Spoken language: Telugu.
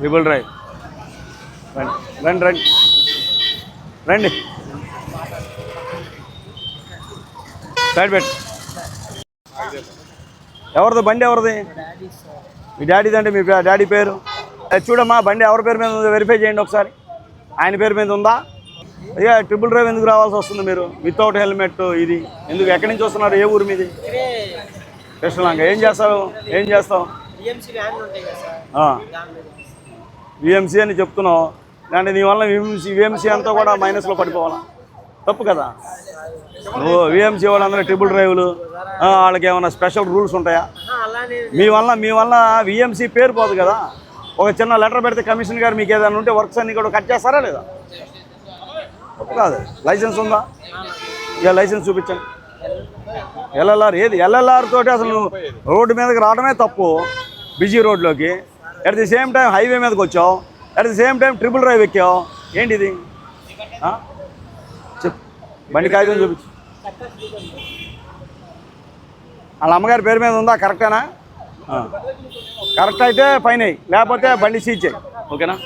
ట్రిపుల్ డ్రైవ్ రండి రండి రండి రండి సైడ్ పెట్టు ఎవరిది? బండి ఎవరిది? మీ డాడీది అంటే మీ డాడీ పేరు. చూడమ్మా బండి ఎవరి పేరు మీద ఉందో వెరిఫై చేయండి ఒకసారి. ఆయన పేరు మీద ఉందా? అయ్యా ట్రిపుల్ డ్రైవ్ ఎందుకు రావాల్సి వస్తుంది మీరు? వితౌట్ హెల్మెట్ ఇది. ఎందుకు? ఎక్కడి నుంచి వస్తున్నారు? ఏ ఊరు మీది? కృష్ణలంక. ఏం చేస్తావు? ఏం చేస్తావు? విఎంసీ అని చెప్తున్నావు. అంటే నీ వల్ల విఎంసీ విఎంసీ అంతా కూడా మైనస్లో పడిపోవాలా? తప్పు కదా? నువ్వు విఎంసీ వాళ్ళందరూ ట్రిపుల్ డ్రైవ్లు వాళ్ళకి ఏమైనా స్పెషల్ రూల్స్ ఉంటాయా? మీ వల్ల మీ వల్ల విఎంసీ పేరు పోదు కదా? ఒక చిన్న లెటర్ పెడితే కమిషన్ గారు మీకు ఏదైనా ఉంటే వర్క్స్ అన్నీ కూడా కట్ చేస్తారా లేదా? తప్పు కాదు. లైసెన్స్ ఉందా? ఇక లైసెన్స్ చూపించండి. ఎల్ఎల్ఆర్ ఏది? ఎల్ఎల్ఆర్ తోటి అసలు రోడ్డు మీదకి రావడమే తప్పు. Busy రోడ్లోకి at the same time highway మీదకి వచ్చావు. At the same time triple drive ఎక్కావు. ఏంటిది? చెప్ బండి కాగితం చూపించు. వాళ్ళ అమ్మగారి పేరు మీద ఉందా? కరెక్టేనా కరెక్ట్ అయితే పైన లేకపోతే బండి సీచ్ చేయి. ఓకేనా?